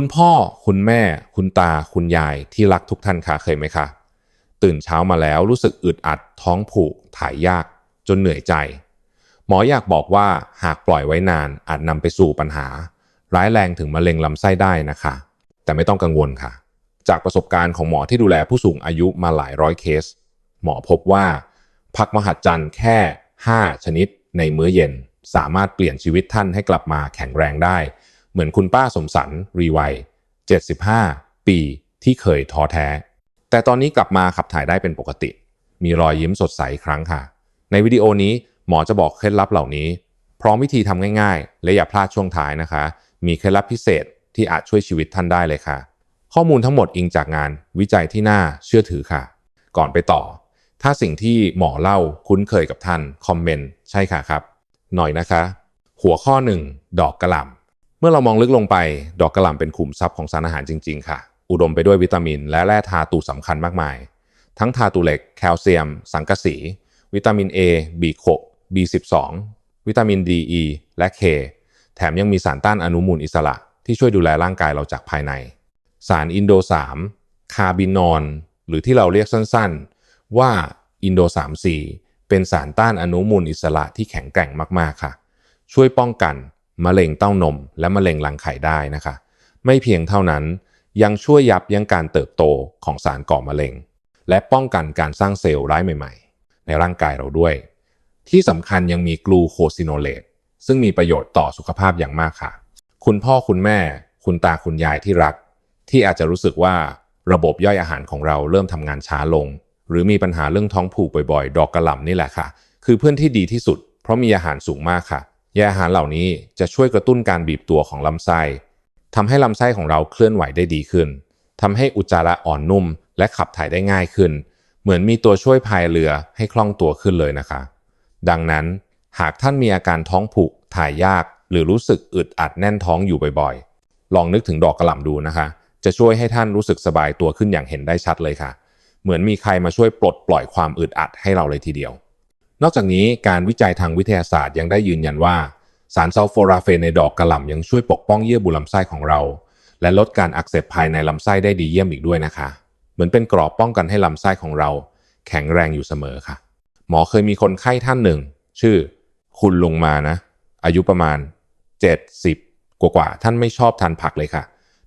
คุณพ่อ คุณแม่ คุณตา คุณยายที่รักทุกท่านคะเคยไหมคะ ตื่นเช้ามาแล้วรู้สึกอึดอัดท้องผูก ถ่ายยาก จนเหนื่อยใจ หมออยากบอกว่าหากปล่อยไว้นานอาจนำไปสู่ปัญหา ร้ายแรงถึงมะเร็งลำไส้ได้นะคะ แต่ไม่ต้องกังวลค่ะ จากประสบการณ์ของหมอที่ดูแลผู้สูงอายุมาหลายร้อยเคส หมอพบว่าผักมหัศจรรย์แค่ 5 ชนิดในมื้อเย็น สามารถเปลี่ยนชีวิตท่านให้กลับมาแข็งแรงได้ เหมือนคุณป้าสมสันรีวัย 75 ปีที่เคยท้อแท้ แต่ตอนนี้กลับมาขับถ่ายได้เป็นปกติ มีรอยยิ้มสดใสครั้งค่ะ ในวิดีโอนี้หมอจะบอกเคล็ดลับเหล่านี้ พร้อมวิธีทำง่ายๆ และอย่าพลาดช่วงท้ายนะคะ มีเคล็ดลับพิเศษที่อาจช่วยชีวิตท่านได้เลยค่ะ ข้อมูลทั้งหมดอิงจากงานวิจัยที่น่าเชื่อถือค่ะ ก่อนไปต่อ ถ้าสิ่งที่หมอเล่าคุ้นเคยกับท่านคอมเมนต์ใช่ค่ะครับ หน่อยนะคะ หัวข้อ 1 ดอกกระหล่ำ เมื่อเรามองลึกลงไป ดอกกระหล่ำเป็นขุมทรัพย์ของสารอาหารจริง ๆ ค่ะ อุดมไปด้วยวิตามิน และแร่ธาตุสำคัญมากมาย ทั้งธาตุเหล็ก แคลเซียม สังกะสี วิตามิน A B6 B12 วิตามิน D E และ K แถมยังมีสารต้านอนุมูลอิสระ ที่ช่วยดูแลร่างกายเราจากภายใน สารอินโด 3 คาร์บินอน หรือที่เราเรียกสั้นๆ ว่าอินโด 3 4 เป็นสารต้านอนุมูลอิสระที่แข็งแกร่งมากๆค่ะ ช่วยป้องกัน มะเร็งเต้านม และมะเร็งรังไข่ได้นะคะ ไม่เพียงเท่านั้นยังช่วยยับยั้งการเติบโตของสารก่อมะเร็ง และป้องกันการสร้างเซลล์ร้ายใหม่ ๆ ในร่างกายเราด้วย ที่สำคัญยังมีกลูโคซิโนเลตซึ่งมีประโยชน์ต่อสุขภาพอย่างมากค่ะ คุณพ่อคุณแม่ คุณตาคุณยายที่รัก ที่อาจจะรู้สึกว่าระบบย่อยอาหารของเราเริ่มทำงานช้าลง หรือมีปัญหาเรื่องท้องผูกบ่อยๆ ดอกกระหล่ำนี่แหละค่ะ คือเพื่อนที่ดีที่สุด เพราะมีอาหารสูงมากค่ะ ยาอาหารเหล่านี้จะช่วยกระตุ้นการบีบตัวของลำไส้ทำให้ลำไส้ของเราเคลื่อนไหวได้ดีขึ้นทำให้อุจจาระอ่อนนุ่ม และขับถ่ายได้ง่ายขึ้น เหมือนมีตัวช่วยพายเรือให้คล่องตัวขึ้นเลยนะคะ ดังนั้นหากท่านมีอาการท้องผูกถ่ายยาก หรือรู้สึกอึดอัดแน่นท้องอยู่บ่อยๆ ลองนึกถึงดอกกระหล่ำดูนะคะ จะช่วยให้ท่านรู้สึกสบายตัวขึ้นอย่างเห็นได้ชัดเลยค่ะ เหมือนมีใครมาช่วยปลดปล่อยความอึดอัดให้เราเลยทีเดียว นอกจากนี้การวิจัยทางวิทยาศาสตร์ยังได้ยืนยันว่า สารซัลโฟราเฟนในดอกกระหล่ำยังช่วยปกป้องเยื่อบุลำไส้ของเรา และลดการอักเสบภายในลำไส้ได้ดีเยี่ยมอีกด้วยนะคะ เหมือนเป็นกรอบป้องกันให้ลำไส้ของเรา แข็งแรงอยู่เสมอค่ะ หมอเคยมีคนไข้ท่านหนึ่ง ชื่อ คุณลุงมานะ อายุประมาณ 70 กว่ากว่าท่านไม่ชอบทานผักเลยค่ะ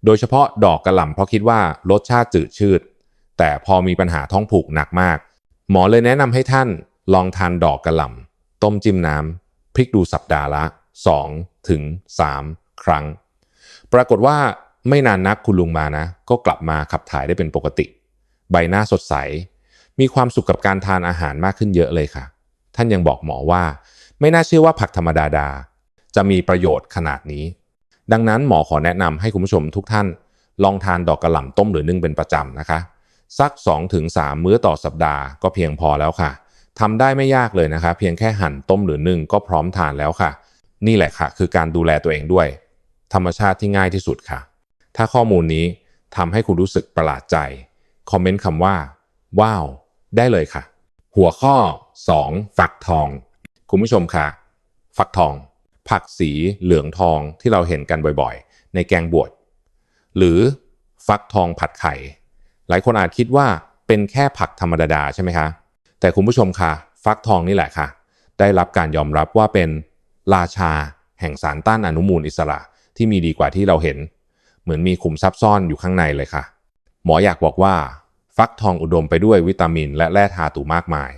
โดยเฉพาะดอกกระหล่ำเพราะคิดว่ารสชาติจืดชืดแต่พอมีปัญหาท้องผูกหนักมาก หมอเลยแนะนำให้ท่าน ลองทานดอกกระหล่ำต้มจิ้มน้ำพริกดูสัปดาห์ละ 2 ถึง 3 ครั้ง ปรากฏว่าไม่นานนักคุณลุงมานะ ก็กลับมาขับถ่ายได้เป็นปกติ ใบหน้าสดใส มีความสุขกับการทานอาหารมากขึ้นเยอะเลยค่ะ ท่านยังบอกหมอว่า ไม่น่าเชื่อว่าผักธรรมดาดา จะมีประโยชน์ขนาดนี้ ดังนั้นหมอขอแนะนำให้คุณผู้ชมทุกท่าน ลองทานดอกกระหล่ำต้มหรือนึ่งเป็นประจำนะคะ สัก 2-3 มื้อต่อสัปดาห์ก็เพียงพอแล้วค่ะ ทำได้ไม่ยากเลยนะคะ เพียงแค่หั่นต้มหรือนึ่งก็พร้อมทานแล้วค่ะ นี่แหละค่ะ คือการดูแลตัวเองด้วย ธรรมชาติที่ง่ายที่สุดค่ะ ถ้าข้อมูลนี้ทำให้คุณรู้สึกประหลาดใจ คอมเมนต์คำว่า ว้าว ได้เลยค่ะ หัวข้อ 2 ฝักทอง คุณผู้ชมค่ะฟักทอง ผักสีเหลืองทองที่เราเห็นกันบ่อยๆ ในแกงบวชหรือฟักทองผัดไข่ หลายคนอาจคิดว่าเป็นแค่ผักธรรมดาใช่ไหมคะ แต่คุณผู้ชมค่ะ ฟักทองนี่แหละค่ะ ได้รับการยอมรับว่าเป็นราชาแห่งสารต้านอนุมูลอิสระที่มีดีกว่าที่เราเห็น เหมือนมีขุมทรัพย์ซ่อนอยู่ข้างในเลยค่ะ หมออยากบอกว่า ฟักทองอุดมไปด้วยวิตามิน และแร่ธาตุมากมาย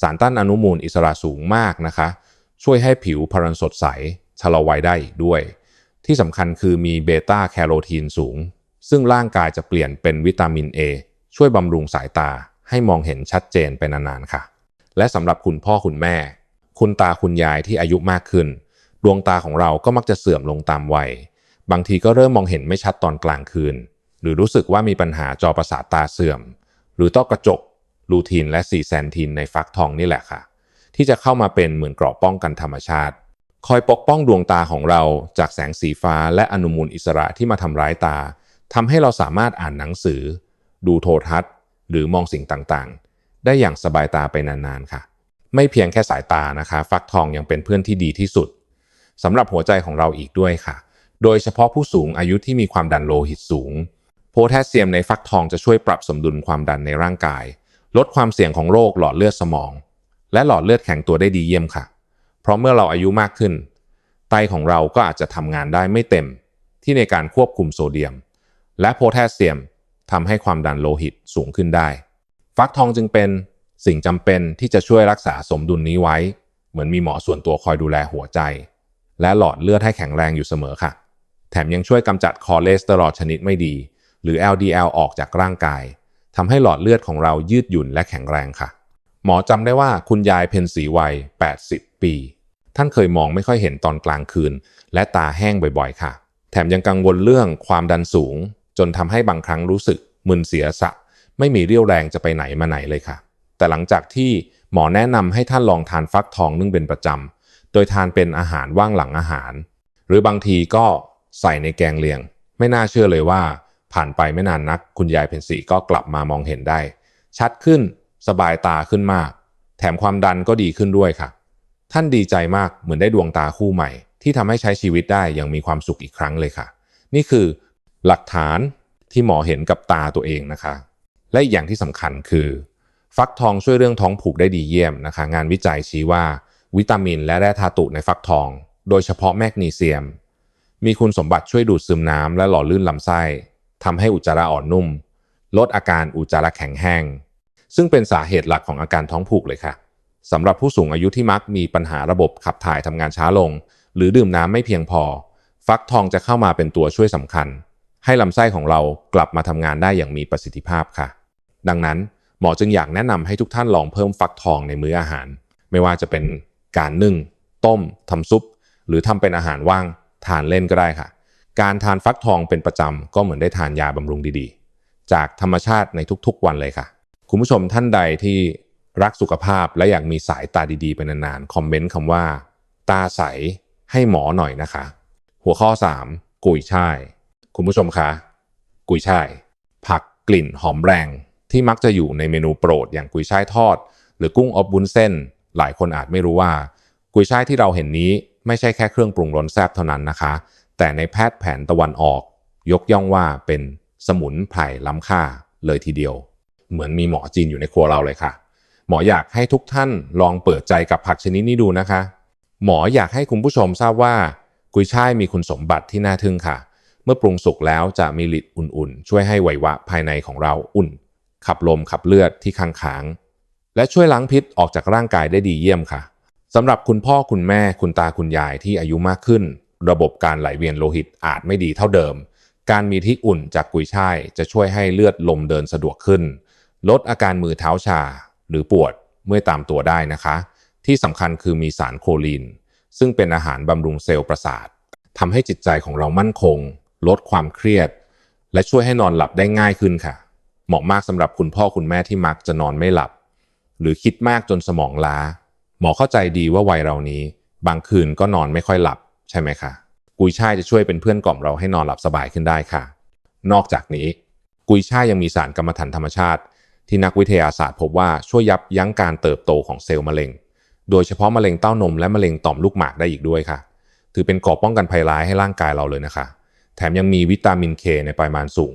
สารต้านอนุมูลอิสระสูงมากนะคะ ช่วยให้ผิวพรรณสดใสชะลอวัยได้อีกด้วย ที่สำคัญคือมีเบต้าแคโรทีนสูง ซึ่งร่างกายจะเปลี่ยนเป็นวิตามิน A ช่วยบำรุงสายตา ให้มองเห็นชัดเจนไปนานๆค่ะ และสำหรับคุณพ่อคุณแม่ คุณตาคุณยายที่อายุมากขึ้น ดวงตาของเราก็มักจะเสื่อมลงตามวัย บางทีก็เริ่มมองเห็นไม่ชัดตอนกลางคืน หรือรู้สึกว่ามีปัญหาจอประสาทตาเสื่อม หรือต้อกระจกลูทีนและซีแซนทีนในฟักทองนี่แหละค่ะ ที่จะเข้ามาเป็นเหมือนเกราะป้องกันธรรมชาติ คอยปกป้องดวงตาของเราจากแสงสีฟ้าและอนุมูลอิสระที่มาทำร้ายตาทำให้เราสามารถอ่านหนังสือ ดูโทรทัศน์ หรือมองสิ่งต่างๆ ได้อย่างสบายตาไปนานๆค่ะ ไม่เพียงแค่สายตานะคะ ฟักทองยังเป็นเพื่อนที่ดีที่สุดสำหรับหัวใจของเราอีกด้วยค่ะ โดยเฉพาะผู้สูงอายุที่มีความดันโลหิตสูง โพแทสเซียมในฟักทองจะช่วยปรับสมดุลความดันในร่างกาย ลดความเสี่ยงของโรคหลอดเลือดสมอง และหลอดเลือดแข็งตัวได้ดีเยี่ยมค่ะ เพราะเมื่อเราอายุมากขึ้น ไตของเราก็อาจจะทำงานได้ไม่เต็ม ที่ในการควบคุมโซเดียม และโพแทสเซียม ทำให้ความดันโลหิตสูงขึ้นได้ ฟักทองจึงเป็นสิ่งจำเป็นที่จะช่วยรักษาสมดุลนี้ไว้ เหมือนมีหมอส่วนตัวคอยดูแลหัวใจ และหลอดเลือดให้แข็งแรงอยู่เสมอค่ะ แถมยังช่วยกำจัดคอเลสเตอรอลชนิดไม่ดี หรือ LDL ออกจากร่างกายทำให้หลอดเลือดของเรายืดหยุ่นและแข็งแรงค่ะ หมอจำได้ว่าคุณยายเพนสีวัย 80 ปี ท่านเคยมองไม่ค่อยเห็นตอนกลางคืน และตาแห้งบ่อยๆ ค่ะ แถมยังกังวลเรื่องความดันสูง จนทำให้บางครั้งรู้สึกมึนเสียสะ ไม่มีเรี่ยวแรงจะไปไหนมาไหนเลยค่ะ แต่หลังจากที่หมอแนะนำให้ท่านลองทานฟักทองนึ่งเป็นประจำโดยทานเป็นอาหารว่างหลังอาหาร หรือบางทีก็ใส่ในแกงเลียง ไม่น่าเชื่อเลยว่า ผ่านไปไม่นานนัก คุณยายเพนสีก็กลับมามองเห็นได้ ชัดขึ้นสบายตาขึ้นมาก แถมความดันก็ดีขึ้นด้วยค่ะ ท่านดีใจมากเหมือนได้ดวงตาคู่ใหม่ ที่ทำให้ใช้ชีวิตได้อย่างมีความสุขอีกครั้งเลยค่ะ นี่คือ หลักฐานที่หมอเห็นกับตาตัวเองนะคะ และอีกอย่างที่สำคัญคือ ฟักทองช่วยเรื่องท้องผูกได้ดีเยี่ยมนะคะ งานวิจัยชี้ว่า วิตามินและแร่ธาตุในฟักทอง โดยเฉพาะแมกนีเซียม มีคุณสมบัติช่วยดูดซึมน้ำและหล่อลื่นลำไส้ทำให้อุจจาระอ่อนนุ่ม ลดอาการอุจจาระแข็งแห้ง ซึ่งเป็นสาเหตุหลักของอาการท้องผูกเลยค่ะสำหรับผู้สูงอายุที่มักมีปัญหาระบบขับถ่ายทำงานช้าลง หรือดื่มน้ำไม่เพียงพอ ฟักทองจะเข้ามาเป็นตัวช่วยสำคัญ ให้ลำไส้ของเรากลับมาทำงานได้อย่างมีประสิทธิภาพค่ะ ดังนั้นหมอจึงอยากแนะนำให้ทุกท่านลองเพิ่มฟักทองในมื้ออาหาร ไม่ว่าจะเป็นการนึ่ง ต้มทำซุป หรือทำเป็นอาหารว่าง ทานเล่นก็ได้ค่ะ การทานฟักทองเป็นประจำก็เหมือนได้ทานยาบำรุงดีๆ จากธรรมชาติในทุกๆวันเลยค่ะ คุณผู้ชมท่านใดที่รักสุขภาพและอยากมีสายตาดีๆไปนานๆ คอมเมนต์คำว่า ตาใสให้หมอหน่อยนะคะ หัวข้อ 3 กุยช่าย คุณผู้ชมคะ กุยช่าย ผักกลิ่นหอมแรง ที่มักจะอยู่ในเมนูโปรดอย่างกุยช่ายทอด หรือกุ้งอบบุ้นเส้น หลายคนอาจไม่รู้ว่า กุยช่ายที่เราเห็นนี้ไม่ใช่แค่เครื่องปรุงรสแซ่บเท่านั้นนะคะ แต่ในแพทย์แผนตะวันออก ยกย่องว่าเป็นสมุนไพรล้ำค่าเลยทีเดียว เหมือนมีหมอจีนอยู่ในครัวเราเลยค่ะ หมออยากให้ทุกท่านลองเปิดใจกับผักชนิดนี้ดูนะคะ หมออยากให้คุณผู้ชมทราบว่า กุยช่ายมีคุณสมบัติที่น่าทึ่งค่ะเเมื่อปรุงสุกแล้วจะมีฤทธิ์อุ่นๆ ช่วยให้ไววะภายในของเราอุ่น ขับลมขับเลือดที่ค้างค้างและช่วยล้างพิษออกจากร่างกายได้ดีเยี่ยมค่ะสำหรับคุณพ่อคุณแม่คุณตาคุณยายที่อายุมากขึ้น ระบบการไหลเวียนโลหิตอาจไม่ดีเท่าเดิม การมีที่อุ่นจากกุยช่ายจะช่วยให้เลือดลมเดินสะดวกขึ้น ลดอาการมือเท้าชา หรือปวดเมื่อตามตัวได้นะคะ ที่สำคัญคือมีสารโคลีน ซึ่งเป็นอาหารบำรุงเซลล์ประสาททำให้จิตใจของเรามั่นคง ลดความเครียด และช่วยให้นอนหลับได้ง่ายขึ้นค่ะ เหมาะมากสำหรับคุณพ่อคุณแม่ที่มักจะนอนไม่หลับ หรือคิดมากจนสมองล้า หมอเข้าใจดีว่าวัยเรานี้ บางคืนก็นอนไม่ค่อยหลับใช่ไหมคะกุยช่ายจะช่วยเป็นเพื่อนกล่อมเราให้นอนหลับสบายขึ้นได้ค่ะ นอกจากนี้ กุยช่ายยังมีสารกรรมฐานธรรมชาติ ที่นักวิทยาศาสตร์พบว่าช่วยยับยั้งการเติบโตของเซลล์มะเร็ง โดยเฉพาะมะเร็งเต้านมและมะเร็งต่อมลูกหมากได้อีกด้วยค่ะ ถือเป็นกราะป้องกันภัยร้ายให้ร่างกายเราเลยนะคะ ถมยังมีวิตามินเคในปริมาณสูง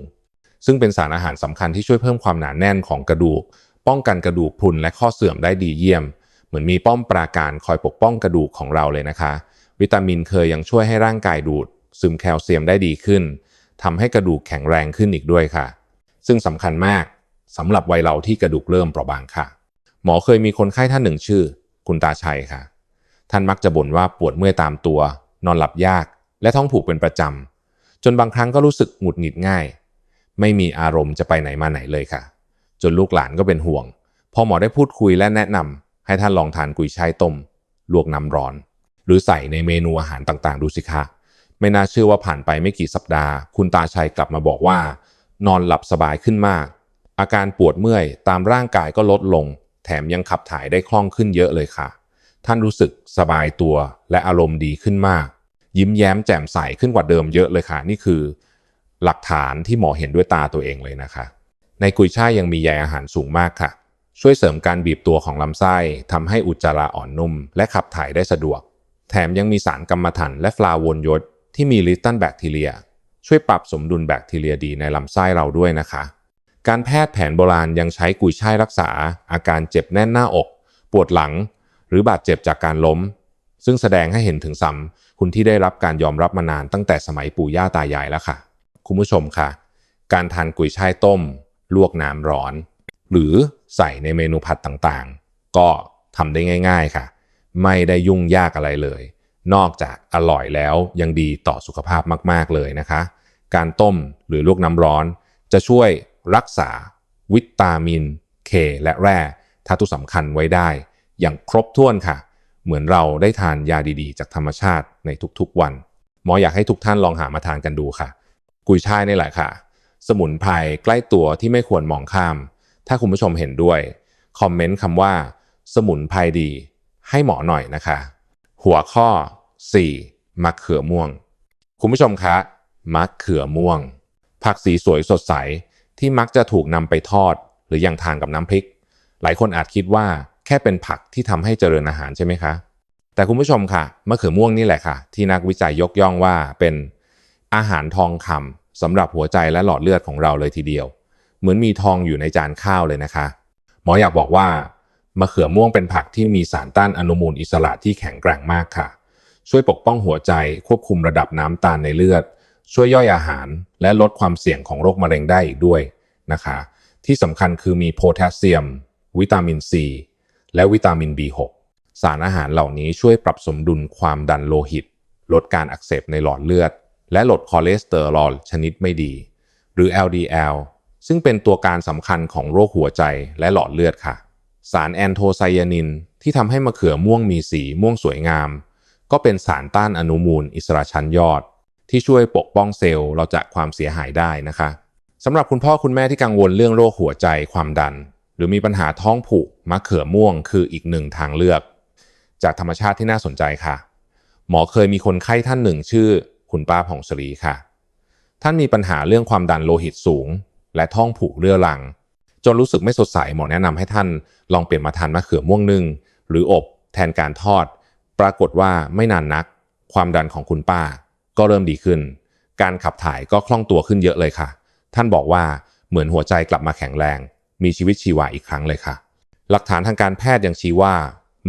ซึ่งเป็นสารอาหารสำคัญที่ช่วยเพิ่มความหนาแน่นของกระดูก ป้องกันกระดูกพรุนและข้อเสื่อมได้ดีเยี่ยม เหมือนมีป้อมปราการคอยปกป้องกระดูกของเราเลยนะคะ วิตามินเคยยังช่วยให้ร่างกายดูด ซึมแคลเซียมได้ดีขึ้นทำให้กระดูกแข็งแรงขึ้นอีกด้วยค่ะ ซึ่งสำคัญมากสำหรับวัยเราที่กระดูกเริ่มเปราะบางค่ะ หมอเคยมีคนไข้ท่านหนึ่งชื่อ คุณตาชัยค่ะ ท่านมักจะบ่นว่าปวดเมื่อยตามตัว นอนหลับยาก และท้องผูกเป็นประจำ จนบางครั้งก็รู้สึกหงุดหงิดง่าย ไม่มีอารมณ์จะไปไหนมาไหนเลยค่ะ จนลูกหลานก็เป็นห่วง พอหมอได้พูดคุยและแนะนำให้ท่านลองทานกุยช่ายต้ม ลวกน้ำร้อน หรือใส่ในเมนูอาหารต่างๆ ดูสิคะไม่น่าเชื่อว่าผ่านไปไม่กี่สัปดาห์ คุณตาชัยกลับมาบอกว่า นอนหลับสบายขึ้นมาก อาการปวดเมื่อยตามร่างกายก็ลดลง แถมยังขับถ่ายได้คล่องขึ้นเยอะเลยค่ะ ท่านรู้สึกสบายตัวและอารมณ์ดีขึ้นมาก ยิ้มแย้มแจ่มใสขึ้นกว่าเดิมเยอะเลยค่ะ นี่คือหลักฐานที่หมอเห็นด้วยตาตัวเองเลยนะคะ ในกุยช่ายยังมีใยอาหารสูงมากค่ะ ช่วยเสริมการบีบตัวของลำไส้ทำให้อุจจาระอ่อนนุ่ม และขับถ่ายได้สะดวก แถมยังมีสารกรรมฐานและฟลาวนยศที่มีลิตตันแบคทีเรีย ช่วยปรับสมดุลแบคทีเรียดีในลำไส้เราด้วยนะคะ การแพทย์แผนโบราณยังใช้กุยช่ายรักษา อาการเจ็บแน่นหน้าอก ปวดหลัง หรือบาดเจ็บจากการล้ม ซึ่งแสดงให้เห็นถึงซ้ำคุณที่ได้รับการยอมรับมานานตั้งแต่สมัยปู่ย่าตายายแล้วค่ะ คุณผู้ชมค่ะ การทานกุยช่ายต้ม ลวกน้ำร้อน หรือใส่ในเมนูผัดต่างๆ ก็ทำได้ง่าย ๆค่ะ ไม่ได้ยุ่งยากอะไรเลย นอกจากอร่อยแล้วยังดีต่อสุขภาพมากๆเลยนะคะ การต้มหรือลวกน้ำร้อน จะช่วยรักษา วิตามินเคและแร่ธาตุสำคัญไว้ได้ อย่างครบถ้วนค่ะ เหมือนเราได้ทานยาดีๆ จากธรรมชาติในทุกๆวัน หมออยากให้ทุกท่านลองหามาทานกันดูค่ะ กุยช่ายนี่แหละค่ะ สมุนไพรใกล้ตัวที่ไม่ควรมองข้าม ถ้าคุณผู้ชมเห็นด้วยคอมเมนต์คำว่า สมุนไพรดี ให้หมอหน่อยนะคะ หัวข้อ 4. มะเขือม่วง คุณผู้ชมคะมะเขือม่วง ผักสีสวยสดใสที่มักจะถูกนำไปทอด หรือยังทานกับน้ำพริก หลายคนอาจคิดว่า แค่เป็นผักที่ทำให้เจริญอาหารใช่ไหมคะ แต่คุณผู้ชมค่ะมะเขือม่วงนี่แหละค่ะ ที่นักวิจัยยกย่องว่าเป็นอาหารทองคำสำหรับหัวใจและหลอดเลือดของเราเลยทีเดียว เหมือนมีทองอยู่ในจานข้าวเลยนะคะ หมออยากบอกว่ามะเขือม่วงเป็นผักที่มีสารต้านอนุมูลอิสระที่แข็งแกร่งมากค่ะ ช่วยปกป้องหัวใจควบคุมระดับน้ำตาลในเลือด ช่วยย่อยอาหาร และลดความเสี่ยงของโรคมะเร็งได้อีกด้วยนะคะ ที่สำคัญคือมีโพแทสเซียม วิตามินซี และวิตามิน B6 สารอาหารเหล่านี้ช่วยปรับสมดุลความดันโลหิต ลดการอักเสบในหลอดเลือด และลดคอเลสเตอรอลชนิดไม่ดี หรือ LDL ซึ่งเป็นตัวการสำคัญของโรคหัวใจและหลอดเลือดค่ะ สารแอนโทไซยานินที่ทำให้มะเขือม่วงมีสีม่วงสวยงาม ก็เป็นสารต้านอนุมูลอิสระชั้นยอด ที่ช่วยปกป้องเซลล์เราจากความเสียหายได้นะคะสำหรับคุณพ่อคุณแม่ที่กังวลเรื่องโรคหัวใจความดัน หรือมีปัญหาท้องผูกมะเขือม่วงคืออีกหนึ่งทางเลือก จากธรรมชาติที่น่าสนใจค่ะ หมอเคยมีคนไข้ท่านหนึ่งชื่อ คุณป้าผ่องศรีค่ะ ท่านมีปัญหาเรื่องความดันโลหิตสูง และท้องผูกเรื้อรัง จนรู้สึกไม่สดใสหมอแนะนำให้ท่าน ลองเปลี่ยนมาทานมะเขือม่วงนึ่งหรืออบแทนการทอด ปรากฏว่าไม่นานนัก ความดันของคุณป้า ก็เริ่มดีขึ้น การขับถ่ายก็คล่องตัวขึ้นเยอะเลยค่ะ ท่านบอกว่าเหมือนหัวใจกลับมาแข็งแรง มีชีวิตชีวาอีกครั้งเลยค่ะ หลักฐานทางการแพทย์ยังชี้ว่า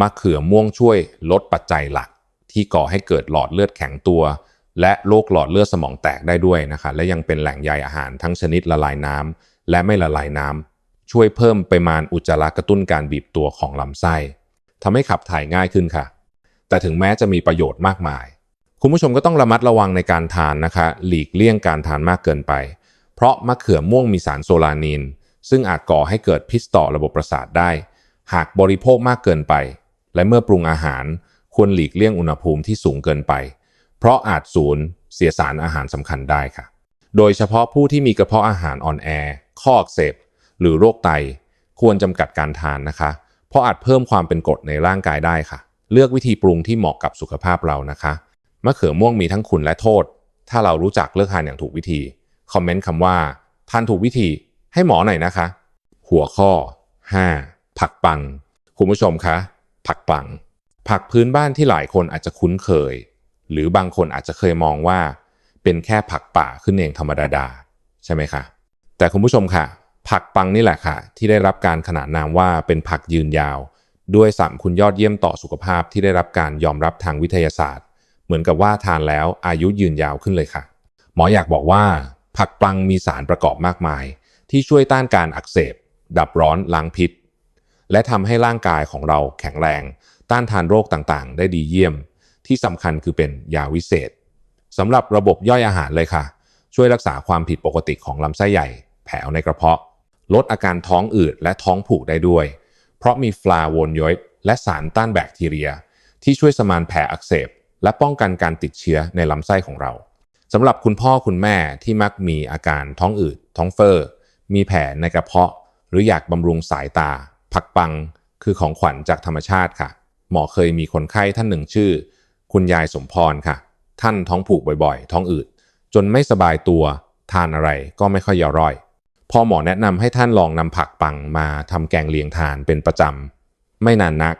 มะเขือม่วงช่วยลดปัจจัยหลัก ที่ก่อให้เกิดหลอดเลือดแข็งตัว และโรคหลอดเลือดสมองแตกได้ด้วยนะคะ และยังเป็นแหล่งใยอาหารทั้งชนิดละลายน้ำและไม่ละลายน้ำช่วยเพิ่มปริมาณอุจจาระกระตุ้นการบีบตัวของลำไส้ทำให้ขับถ่ายง่ายขึ้นค่ะ แต่ถึงแม้จะมีประโยชน์มากมาย คุณผู้ชมก็ต้องระมัดระวังในการทานนะคะ หลีกเลี่ยงการทานมากเกินไป เพราะมะเขือม่วงมีสารโซลานีน ซึ่งอาจก่อให้เกิดพิษต่อระบบประสาทได้ หากบริโภคมากเกินไป และเมื่อปรุงอาหารควรหลีกเลี่ยงอุณหภูมิที่สูงเกินไป เพราะอาจสูญเสียสารอาหารสำคัญได้ค่ะ โดยเฉพาะผู้ที่มีกระเพาะอาหารอ่อนแอ ข้ออักเสบ หรือโรคไต ควรจำกัดการทานนะคะ เพราะอาจเพิ่มความเป็นกรดในร่างกายได้ค่ะ เลือกวิธีปรุงที่เหมาะกับสุขภาพเรานะคะ มะเขือม่วงมีทั้งคุณและโทษ ถ้าเรารู้จักเลือกทานอย่างถูกวิธี คอมเมนต์คำว่าทานถูกวิธี ให้หมอหน่อยนะคะ หัวข้อ 5. ผักปัง คุณผู้ชมคะ ผักปัง ผักพื้นบ้านที่หลายคนอาจจะคุ้นเคย หรือบางคนอาจจะเคยมองว่า เป็นแค่ผักป่าขึ้นเองธรรมดาๆใช่ไหมคะ แต่คุณผู้ชมค่ะ ผักปังนี่แหละค่ะ ที่ได้รับการขนานนามว่าเป็นผักยืนยาว ด้วยสามคุณยอดเยี่ยมต่อสุขภาพที่ได้รับการยอมรับทางวิทยาศาสตร์ เหมือนกับว่าทานแล้วอายุยืนยาวขึ้นเลยค่ะ หมออยากบอกว่า ผักปังมีสารประกอบมากมาย ที่ช่วยต้านการอักเสบ ดับร้อนล้างพิษ และทำให้ร่างกายของเราแข็งแรง ต้านทานโรคต่างๆ ได้ดีเยี่ยม ที่สำคัญคือเป็นยาวิเศษสำหรับระบบย่อยอาหารเลยค่ะ ช่วยรักษาความผิดปกติของลำไส้ใหญ่ แผลในกระเพาะ ลดอาการท้องอืดและท้องผูกได้ด้วย เพราะมีฟลาโวนอยด์และสารต้านแบคทีเรีย ที่ช่วยสมานแผลอักเสบ และป้องกันการติดเชื้อในลำไส้ของเราสำหรับคุณพ่อคุณแม่ที่มักมีอาการท้องอืด ท้องเฟอ้อ มีแผลในกระเพาะ หรืออยากบำรุงสายตา ผักปังคือของขวัญจากธรรมชาติค่ะ หมอเคยมีคนไข้ท่านหนึ่งชื่อ คุณยายสมพรค่ะ ท่านท้องผูกบ่อยๆ ท้องอืดจนไม่สบายตัว ทานอะไรก็ไม่ค่อยย่อยพอหมอแนะนำให้ท่านลองนำผักปังมาทำแกงเลียงทานเป็นประจำไม่นานนัก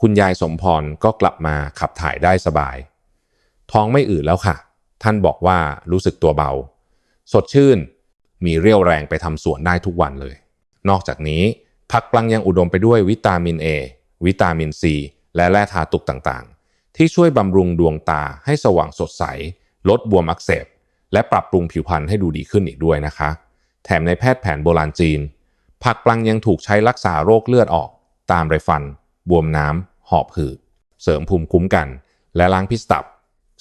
คุณยายสมพรก็กลับมาขับถ่ายได้สบาย ท้องไม่อืดแล้วค่ะ ท่านบอกว่ารู้สึกตัวเบา สดชื่น มีเรี่ยวแรงไปทำสวนได้ทุกวันเลย นอกจากนี้ผักปลังยังอุดมไปด้วยวิตามิน A วิตามิน C และแร่ธาตุต่างๆ ที่ช่วยบำรุงดวงตาให้สว่างสดใส ลดบวมอักเสบ และปรับปรุงผิวพรรณให้ดูดีขึ้นอีกด้วยนะคะ แถมในแพทย์แผนโบราณจีน ผักปลังยังถูกใช้รักษาโรคเลือดออก ตามไรฟัน บวมน้ำหอบหืดเสริมภูมิคุ้มกัน และล้างพิษตับ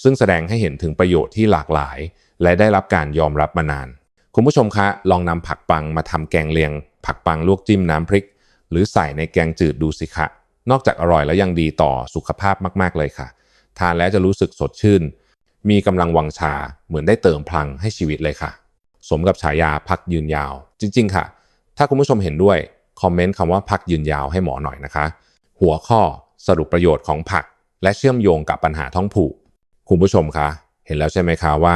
ซึ่งแสดงให้เห็นถึงประโยชน์ที่หลากหลาย และได้รับการยอมรับมานาน คุณผู้ชมคะลองนำผักปังมาทำแกงเลียง ผักปังลวกจิ้มน้ำพริก หรือใส่ในแกงจืดดูสิคะ นอกจากอร่อยแล้วยังดีต่อสุขภาพมาก ๆ เลยค่ะ ทานแล้วจะรู้สึกสดชื่น มีกำลังวังชาเหมือนได้เติมพลังให้ชีวิตเลยค่ะ สมกับฉายาพักยืนยาว จริง ๆ ค่ะ ถ้าคุณผู้ชมเห็นด้วย คอมเมนต์คำว่าพักยืนยาวให้หมอหน่อยนะคะ หัวข้อสรุปประโยชน์ของผัก และเชื่อมโยงกับปัญหาท้องผูกคุณผู้ชมคะเห็นแล้วใช่ไหมคะว่า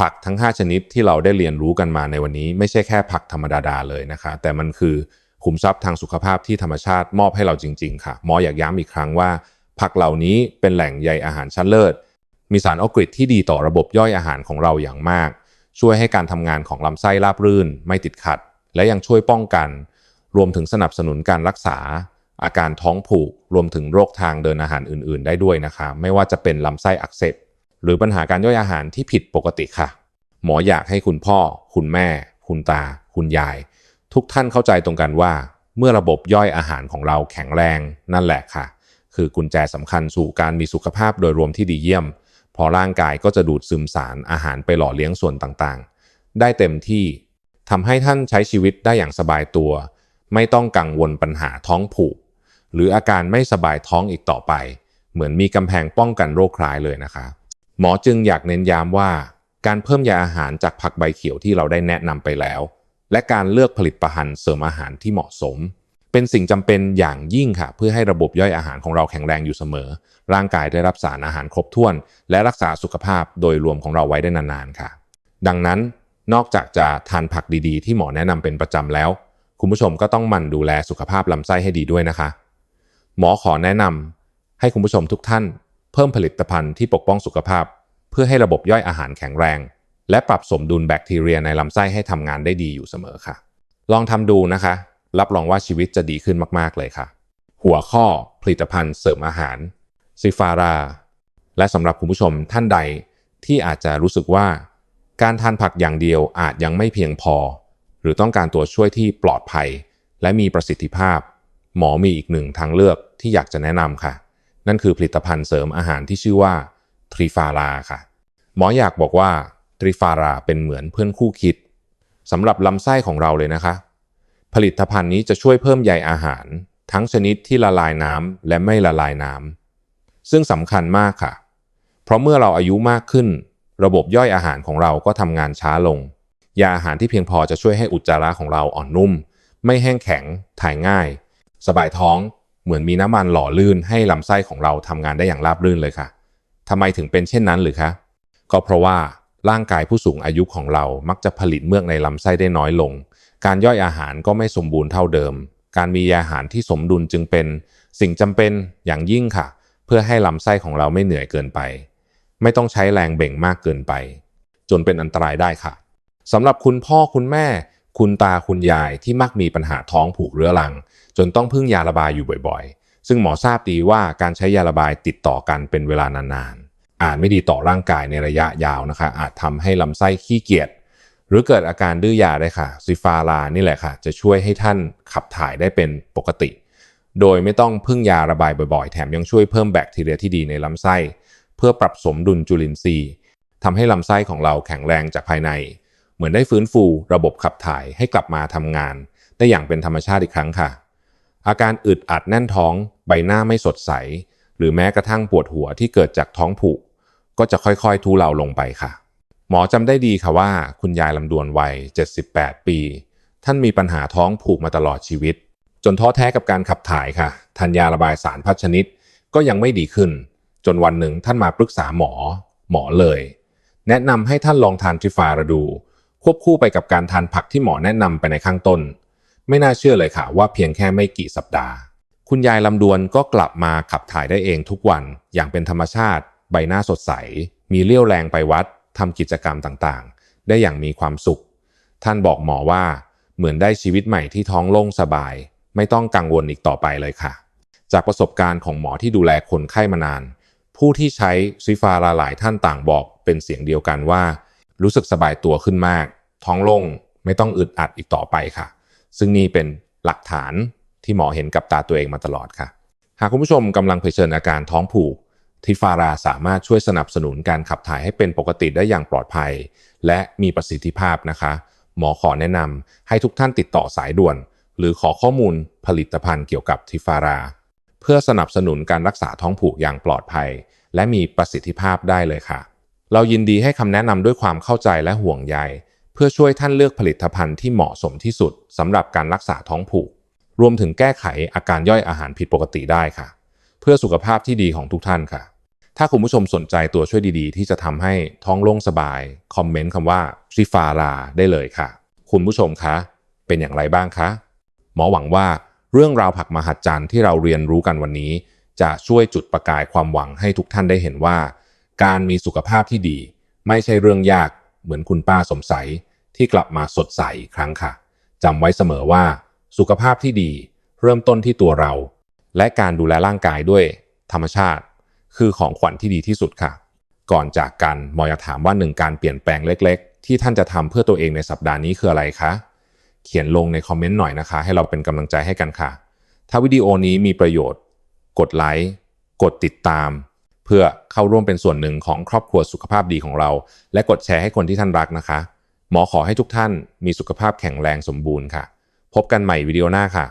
ผักทั้ง 5 ชนิดที่เราได้เรียนรู้กันมาในวันนี้ ไม่ใช่แค่ผักธรรมดาๆเลยนะคะ แต่มันคือขุมทรัพย์ทางสุขภาพที่ธรรมชาติมอบให้เราจริง ๆ ค่ะ หมออยากย้ำอีกครั้งว่า ผักเหล่านี้เป็นแหล่งใยอาหารชั้นเลิศ มีสารออกฤษที่ดีต่อระบบย่อยอาหารของเราอย่างมาก ช่วยให้การทำงานของลำไส้ราบรื่น ไม่ติดขัด และยังช่วยป้องกัน รวมถึงสนับสนุนการรักษา อาการท้องผูก รวมถึงโรคทางเดินอาหารอื่น ๆ ได้ด้วยนะคะ ไม่ว่าจะเป็นลำไส้อักเสบ หรือปัญหาการย่อยอาหารที่ผิดปกติค่ะ หมออยากให้คุณพ่อ คุณแม่ คุณตา คุณยาย ทุกท่านเข้าใจตรงกันว่า เมื่อระบบย่อยอาหารของเราแข็งแรงนั่นแหละค่ะ คือกุญแจสำคัญสู่การมีสุขภาพโดยรวมที่ดีเยี่ยม พอร่างกายก็จะดูดซึมสารอาหารไปหล่อเลี้ยงส่วนต่างๆ ได้เต็มที่ทำให้ท่านใช้ชีวิตได้อย่างสบายตัว ไม่ต้องกังวลปัญหาท้องผูก หรืออาการไม่สบายท้องอีกต่อไป เหมือนมีกำแพงป้องกันโรคคลายเลยนะคะ หมอจึงอยากเน้นย้ำว่า การเพิ่มยาอาหารจากผักใบเขียวที่เราได้แนะนำไปแล้ว และการเลือกผลิตภัณฑ์เสริมอาหารที่เหมาะสม เป็นสิ่งจำเป็นอย่างยิ่งค่ะ เพื่อให้ระบบย่อยอาหารของเราแข็งแรงอยู่เสมอ ร่างกายได้รับสารอาหารครบถ้วน และรักษาสุขภาพโดยรวมของเราไว้ได้นานๆค่ะ ดังนั้นนอกจากจะทานผักดีๆ ที่หมอแนะนำเป็นประจำแล้ว คุณผู้ชมก็ต้องหมั่นดูแลสุขภาพลำไส้ให้ดีด้วยนะคะ หมอขอแนะนำให้คุณผู้ชมทุกท่าน เพิ่มผลิตภัณฑ์ที่ปกป้องสุขภาพ เพื่อให้ระบบย่อยอาหารแข็งแรง และปรับสมดุลแบคทีเรียในลำไส้ให้ทำงานได้ดีอยู่เสมอค่ะ ลองทำดูนะคะ รับรองว่าชีวิตจะดีขึ้นมากๆเลยค่ะ หัวข้อผลิตภัณฑ์เสริมอาหารซิฟารา และสำหรับคุณผู้ชมท่านใดที่อาจจะรู้สึกว่า การทานผักอย่างเดียวอาจยังไม่เพียงพอ หรือต้องการตัวช่วยที่ปลอดภัย และมีประสิทธิภาพ หมอมีอีกหนึ่งทางเลือกที่อยากจะแนะนำค่ะ นั่นคือผลิตภัณฑ์เสริมอาหารที่ชื่อว่าทริฟาราค่ะ หมออยากบอกว่าทริฟาราเป็นเหมือนเพื่อนคู่คิดสำหรับลำไส้ของเราเลยนะคะ ผลิตภัณฑ์นี้จะช่วยเพิ่มใยอาหาร ทั้งชนิดที่ละลายน้ำและไม่ละลายน้ำซึ่งสำคัญมากค่ะ เพราะเมื่อเราอายุมากขึ้น ระบบย่อยอาหารของเราก็ทำงานช้าลง ยาอาหารที่เพียงพอจะช่วยให้อุจจาระของเราอ่อนนุ่ม ไม่แห้งแข็ง ถ่ายง่าย สบายท้อง เหมือนมีน้ำมันหล่อลื่นให้ลำไส้ของเราทำงานได้อย่างราบรื่นเลยค่ะทำไมถึงเป็นเช่นนั้นหรือคะ ก็เพราะว่าร่างกายผู้สูงอายุของเรามักจะผลิตเมือกในลำไส้ได้น้อยลง การย่อยอาหารก็ไม่สมบูรณ์เท่าเดิม การมีอาหารที่สมดุลจึงเป็น สิ่งจำเป็นอย่างยิ่งค่ะ เพื่อให้ลำไส้ของเราไม่เหนื่อยเกินไป ไม่ต้องใช้แรงเบ่งมากเกินไป จนเป็นอันตรายได้ค่ะสำหรับคุณพ่อคุณแม่ คุณตาคุณยายที่มักมีปัญหาท้องผูกเรื้อรัง จนต้องพึ่งยาระบายอยู่บ่อยๆ ซึ่งหมอทราบดีว่าการใช้ยาระบายติดต่อกันเป็นเวลานานๆ อาจไม่ดีต่อร่างกายในระยะยาวนะคะ อาจทำให้ลำไส้ขี้เกียจหรือเกิดอาการดื้อยาได้ค่ะซิฟารานี่แหละค่ะ จะช่วยให้ท่านขับถ่ายได้เป็นปกติ โดยไม่ต้องพึ่งยาระบายบ่อยๆ แถมยังช่วยเพิ่มแบคทีเรียที่ดีในลำไส้ เพื่อปรับสมดุลจุลินทรีย์ทำให้ลำไส้ของเราแข็งแรงจากภายใน เหมือนได้ฟื้นฟูระบบขับถ่ายให้กลับมาทำงาน ได้อย่างเป็นธรรมชาติอีกครั้งค่ะ อาการอึดอัดแน่นท้อง ใบหน้าไม่สดใส หรือแม้กระทั่งปวดหัวที่เกิดจากท้องผูก ก็จะค่อยๆ ทุเลาลงไปค่ะ หมอจำได้ดีค่ะว่า คุณยายลำดวนวัย 78 ปี ท่านมีปัญหาท้องผูกมาตลอดชีวิต จนท้อแท้กับการขับถ่ายค่ะทานยาระบายสารพัดชนิดก็ยังไม่ดีขึ้น จนวันหนึ่งท่านมาปรึกษาหมอ หมอเลย แนะนำให้ท่านลองทานทริฟาราดู ควบคู่ไปกับการทานผักที่หมอแนะนำไปในข้างต้น ไม่น่าเชื่อเลยค่ะว่าเพียงแค่ไม่กี่สัปดาห์ คุณยายลำดวนก็กลับมาขับถ่ายได้เองทุกวันอย่างเป็นธรรมชาติ ใบหน้าสดใส มีเรี่ยวแรงไปวัดทำกิจกรรมต่างๆ ได้อย่างมีความสุข ท่านบอกหมอว่าเหมือนได้ชีวิตใหม่ที่ท้องโล่งสบาย ไม่ต้องกังวลอีกต่อไปเลยค่ะ จากประสบการณ์ของหมอที่ดูแลคนไข้มานาน ผู้ที่ใช้ซิฟาราหลายท่านต่างบอกเป็นเสียงเดียวกันว่า รู้สึกสบายตัวขึ้นมาก ท้องโล่งไม่ต้องอึดอัดอีกต่อไปค่ะ ซึ่งนี่เป็นหลักฐานที่หมอเห็นกับตาตัวเองมาตลอดค่ะ หากคุณผู้ชมกำลังเผชิญอาการท้องผูก ทิฟาราสามารถช่วยสนับสนุนการขับถ่ายให้เป็นปกติได้อย่างปลอดภัย และมีประสิทธิภาพนะคะ หมอขอแนะนำให้ทุกท่านติดต่อสายด่วน หรือขอข้อมูลผลิตภัณฑ์เกี่ยวกับทิฟารา เพื่อสนับสนุนการรักษาท้องผูกอย่างปลอดภัย และมีประสิทธิภาพได้เลยค่ะ เรายินดีให้คำแนะนำด้วยความเข้าใจและห่วงใย เพื่อช่วยท่านเลือกผลิตภัณฑ์ที่เหมาะสมที่สุดสำหรับการรักษาท้องผูก รวมถึงแก้ไขอาการย่อยอาหารผิดปกติได้ค่ะ เพื่อสุขภาพที่ดีของทุกท่านค่ะ ถ้าคุณผู้ชมสนใจตัวช่วยดีๆ ที่จะทำให้ท้องโล่งสบาย คอมเมนต์คำว่าซิฟาราได้เลยค่ะ คุณผู้ชมคะ เป็นอย่างไรบ้างคะหมอหวังว่าเรื่องราวผักมหัศจรรย์ที่เราเรียนรู้กันวันนี้ จะช่วยจุดประกายความหวังให้ทุกท่านได้เห็นว่า การมีสุขภาพที่ดี ไม่ใช่เรื่องยากเหมือนคุณป้าสมใส ที่กลับมาสดใสอีกครั้งค่ะจำไว้เสมอว่า สุขภาพที่ดี เริ่มต้นที่ตัวเรา และการดูแลร่างกายด้วย ธรรมชาติ คือของขวัญที่ดีที่สุดค่ะ ก่อนจากกันมออยากถามว่าหนึ่งการเปลี่ยนแปลงเล็ก ๆ ที่ท่านจะทำเพื่อตัวเองในสัปดาห์นี้คืออะไรคะเขียนลงในคอมเมนต์หน่อยนะคะ ให้เราเป็นกำลังใจให้กันค่ะ ถ้าวิดีโอนี้มีประโยชน์ กดไลค์กดติดตาม เพื่อเข้าร่วมเป็นส่วนหนึ่งของครอบครัวสุขภาพดีของเรา และกดแชร์ให้คนที่ท่านรักนะคะ หมอขอให้ทุกท่านมีสุขภาพแข็งแรงสมบูรณ์ค่ะ พบกันใหม่วิดีโอหน้าค่ะ